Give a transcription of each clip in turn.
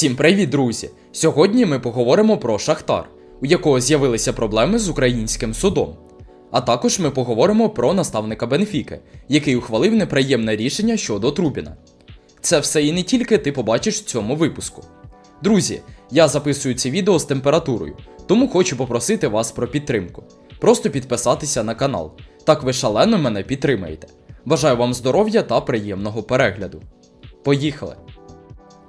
Всім привіт, друзі! Сьогодні ми поговоримо про Шахтар, у якого з'явилися проблеми з українським судом. А також ми поговоримо про наставника Бенфіки, який ухвалив неприємне рішення щодо Трубіна. Це все і не тільки ти побачиш в цьому випуску. Друзі, я записую це відео з температурою, тому хочу попросити вас про підтримку. Просто підписатися на канал. Так ви шалено мене підтримаєте. Бажаю вам здоров'я та приємного перегляду. Поїхали!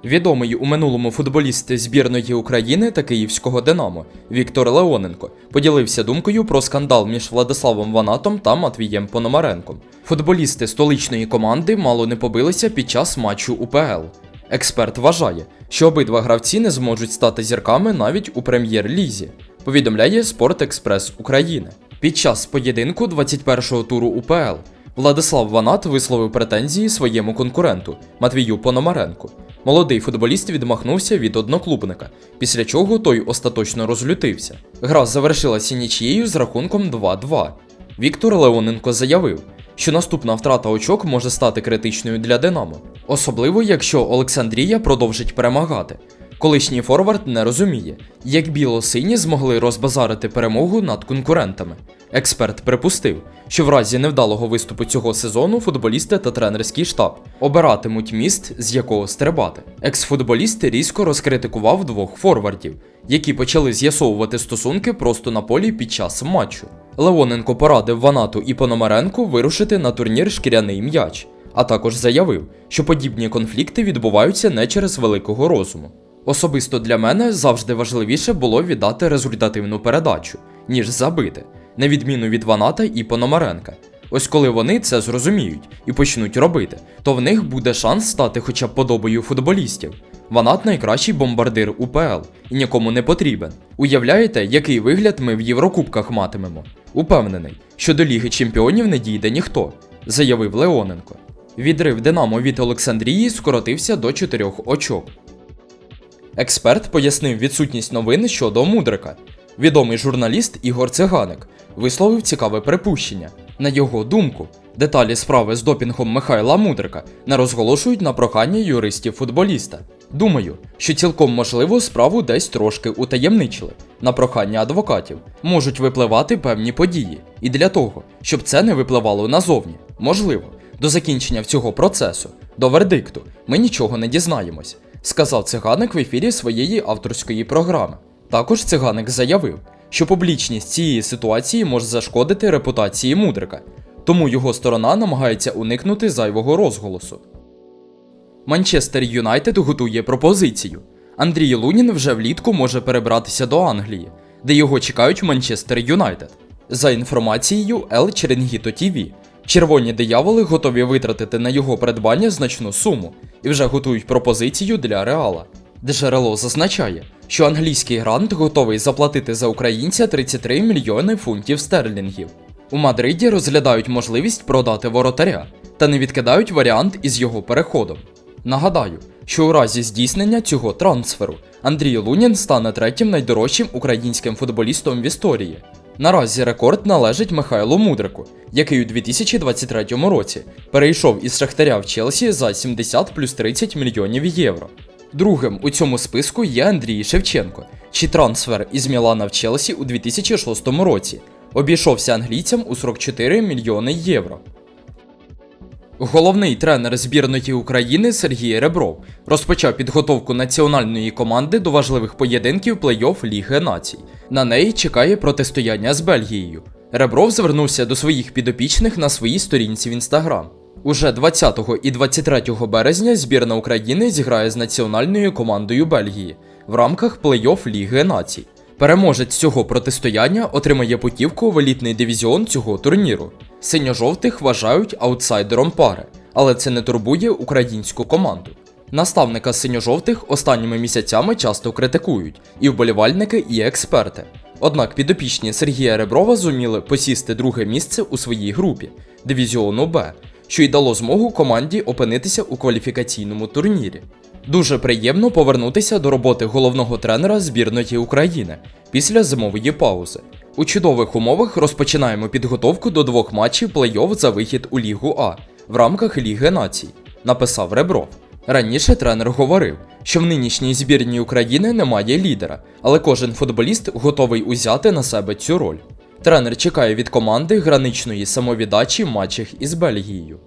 Відомий у минулому футболіст збірної України та київського Динамо Віктор Леоненко поділився думкою про скандал між Владиславом Ванатом та Матвієм Пономаренком. Футболісти столичної команди мало не побилися під час матчу УПЛ. Експерт вважає, що обидва гравці не зможуть стати зірками навіть у прем'єр-лізі. Повідомляє Спорт Експрес України. Під час поєдинку 21-го туру УПЛ Владислав Ванат висловив претензії своєму конкуренту Матвію Пономаренку. Молодий футболіст відмахнувся від одноклубника, після чого той остаточно розлютився. Гра завершилася нічією з рахунком 2-2. Віктор Леоненко заявив, що наступна втрата очок може стати критичною для Динамо, особливо якщо Олександрія продовжить перемагати. Колишній форвард не розуміє, як біло-сині змогли розбазарити перемогу над конкурентами. Експерт припустив, що в разі невдалого виступу цього сезону футболісти та тренерський штаб обиратимуть міст, з якого стрибати. Екс-футболіст різко розкритикував двох форвардів, які почали з'ясовувати стосунки просто на полі під час матчу. Леоненко порадив Ванату і Пономаренку вирушити на турнір шкіряний м'яч, а також заявив, що подібні конфлікти відбуваються не через великого розуму. Особисто для мене завжди важливіше було віддати результативну передачу, ніж забити, на відміну від Ваната і Пономаренка. Ось коли вони це зрозуміють і почнуть робити, то в них буде шанс стати хоча б подобою футболістів. Ванат найкращий бомбардир УПЛ і нікому не потрібен. Уявляєте, який вигляд ми в Єврокубках матимемо? Упевнений, що до Ліги Чемпіонів не дійде ніхто, заявив Леоненко. Відрив Динамо від Олександрії скоротився до 4 очок. Експерт пояснив відсутність новин щодо Мудрика. Відомий журналіст Ігор Циганик висловив цікаве припущення. На його думку, деталі справи з допінгом Михайла Мудрика не розголошують на прохання юристів футболіста. Думаю, що цілком можливо справу десь трошки утаємничили. На прохання адвокатів можуть випливати певні події, і для того, щоб це не випливало назовні, можливо, до закінчення цього процесу, до вердикту, ми нічого не дізнаємось, сказав циганик в ефірі своєї авторської програми. Також циганик заявив, що публічність цієї ситуації може зашкодити репутації мудрика, тому його сторона намагається уникнути зайвого розголосу. Манчестер Юнайтед готує пропозицію. Андрій Лунін вже влітку може перебратися до Англії, де його чекають Манчестер Юнайтед. За інформацією El Черенгіто TV, червоні дияволи готові витратити на його придбання значну суму і вже готують пропозицію для реала. Джерело зазначає, що англійський грант готовий заплатити за українця 33 мільйони фунтів стерлінгів. У Мадриді розглядають можливість продати воротаря та не відкидають варіант із його переходом. Нагадаю, що у разі здійснення цього трансферу Андрій Лунін стане третім найдорожчим українським футболістом в історії. Наразі рекорд належить Михайлу Мудрику, який у 2023 році перейшов із Шахтаря в Челсі за 70 плюс 30 мільйонів євро. Другим у цьому списку є Андрій Шевченко, чий трансфер із Мілана в Челсі у 2006 році обійшовся англійцям у 44 мільйони євро. Головний тренер збірної України Сергій Ребров розпочав підготовку національної команди до важливих поєдинків плей-офф Ліги Націй. На неї чекає протистояння з Бельгією. Ребров звернувся до своїх підопічних на своїй сторінці в інстаграм. Уже 20 і 23 березня збірна України зіграє з національною командою Бельгії в рамках плей-офф Ліги Націй. Переможець цього протистояння отримає путівку в елітний дивізіон цього турніру. Синьо-жовтих вважають аутсайдером пари, але це не турбує українську команду. Наставника синьо-жовтих останніми місяцями часто критикують і вболівальники, і експерти. Однак підопічні Сергія Реброва зуміли посісти друге місце у своїй групі дивізіону Б, що й дало змогу команді опинитися у кваліфікаційному турнірі. Дуже приємно повернутися до роботи головного тренера збірної України після зимової паузи. У чудових умовах розпочинаємо підготовку до двох матчів плей-офф за вихід у Лігу А в рамках Ліги Націй, написав Ребров. Раніше тренер говорив, що в нинішній збірній України немає лідера, але кожен футболіст готовий узяти на себе цю роль. Тренер чекає від команди граничної самовіддачі в матчах із Бельгією.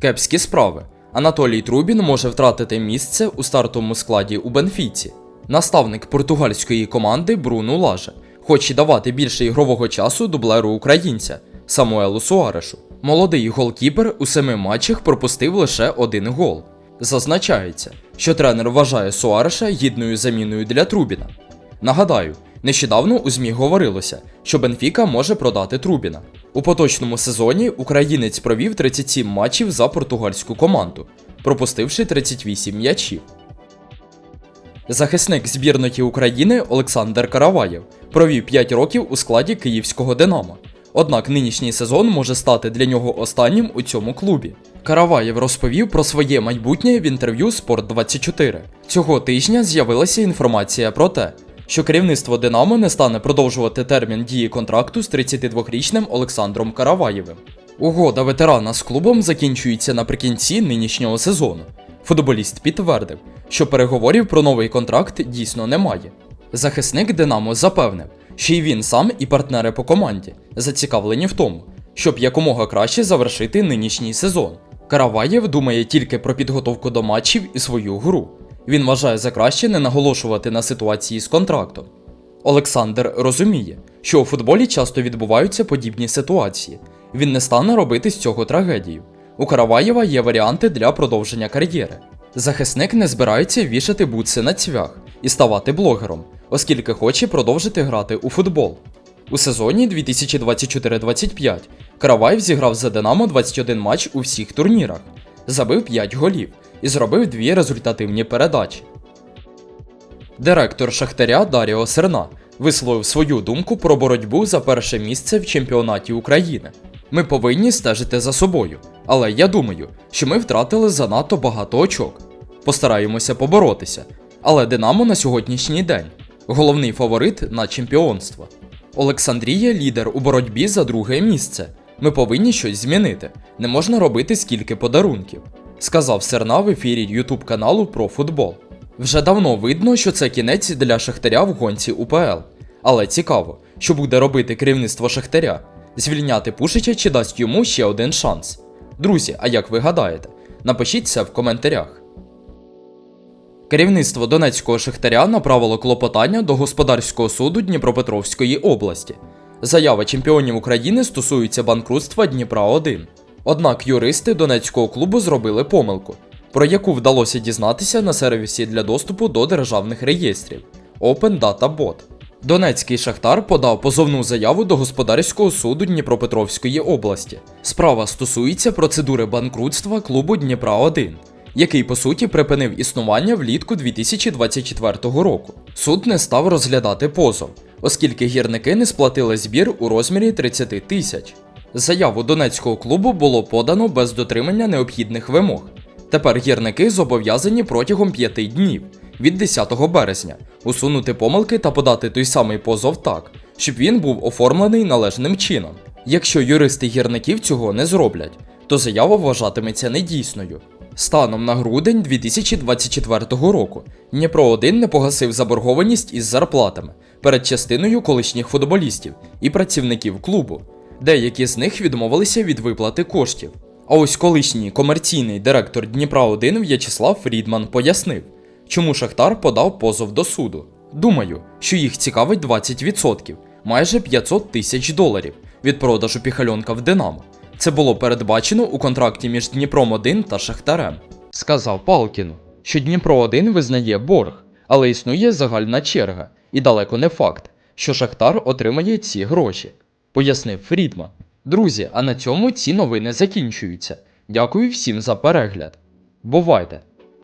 Кепські справи. Анатолій Трубін може втратити місце у стартовому складі у Бенфіці. Наставник португальської команди Бруно Лаже хоче давати більше ігрового часу дублеру українця Самуелу Суарешу. Молодий голкіпер у семи матчах пропустив лише один гол. Зазначається, що тренер вважає Суареша гідною заміною для Трубіна. Нагадаю, нещодавно у ЗМІ говорилося, що Бенфіка може продати Трубіна. У поточному сезоні українець провів 37 матчів за португальську команду, пропустивши 38 м'ячів. Захисник збірної України Олександр Караваєв провів 5 років у складі київського Динамо. Однак нинішній сезон може стати для нього останнім у цьому клубі. Караваєв розповів про своє майбутнє в інтерв'ю Спорт 24 Цього тижня з'явилася інформація про те, що керівництво Динамо не стане продовжувати термін дії контракту з 32-річним Олександром Караваєвим. Угода ветерана з клубом закінчується наприкінці нинішнього сезону. Футболіст підтвердив, що переговорів про новий контракт дійсно немає. Захисник Динамо запевнив, що і він сам і партнери по команді зацікавлені в тому, щоб якомога краще завершити нинішній сезон. Караваєв думає тільки про підготовку до матчів і свою гру. Він вважає за краще не наголошувати на ситуації з контрактом. Олександр розуміє, що у футболі часто відбуваються подібні ситуації. Він не стане робити з цього трагедію. У Караваєва є варіанти для продовження кар'єри. Захисник не збирається вішати бутси на цвях і ставати блогером, оскільки хоче продовжити грати у футбол. У сезоні 2024-25 Караваєв зіграв за Динамо 21 матч у всіх турнірах, забив 5 голів і зробив дві результативні передачі. Директор Шахтаря Даріо Серна висловив свою думку про боротьбу за перше місце в чемпіонаті України. Ми повинні стежити за собою, але я думаю, що ми втратили занадто багато очок. Постараємося поборотися, але Динамо на сьогоднішній день головний фаворит на чемпіонство. Олександрія лідер у боротьбі за друге місце. Ми повинні щось змінити. Не можна робити скільки подарунків, сказав Серна в ефірі Ютуб каналу про футбол. Вже давно видно, що це кінець для Шахтаря в гонці УПЛ. Але цікаво, що буде робити керівництво Шахтаря: звільняти Пушича чи дасть йому ще один шанс. Друзі, а як ви гадаєте? Напишіть це в коментарях. Керівництво Донецького Шахтаря направило клопотання до господарського суду Дніпропетровської області. Заява чемпіонів України стосується банкрутства Дніпра 1. Однак юристи Донецького клубу зробили помилку, про яку вдалося дізнатися на сервісі для доступу до державних реєстрів Open Data Bot. Донецький шахтар подав позовну заяву до господарського суду Дніпропетровської області. Справа стосується процедури банкрутства клубу Дніпра 1 який по суті припинив існування влітку 2024 року. Суд не став розглядати позов, оскільки гірники не сплатили збір у розмірі 30 тисяч. Заяву донецького клубу було подано без дотримання необхідних вимог. Тепер гірники зобов'язані протягом 5 днів від 10 березня усунути помилки та подати той самий позов так, щоб він був оформлений належним чином. Якщо юристи гірників цього не зроблять, то заява вважатиметься недійсною. Станом на грудень 2024 року Дніпро 1 не погасив заборгованість із зарплатами перед частиною колишніх футболістів і працівників клубу. Деякі з них відмовилися від виплати коштів. А ось колишній комерційний директор Дніпра 1 В'ячеслав Фрідман пояснив, чому Шахтар подав позов до суду. Думаю, що їх цікавить 20%, майже 500 тисяч доларів від продажу піхальонка в Динамо. Це було передбачено у контракті між Дніпром 1 та Шахтарем. Сказав Палкін, що Дніпро 1 визнає борг, але існує загальна черга, і далеко не факт, що Шахтар отримає ці гроші, пояснив Фрідман. Друзі, а на цьому ці новини закінчуються. Дякую всім за перегляд. Бувайте!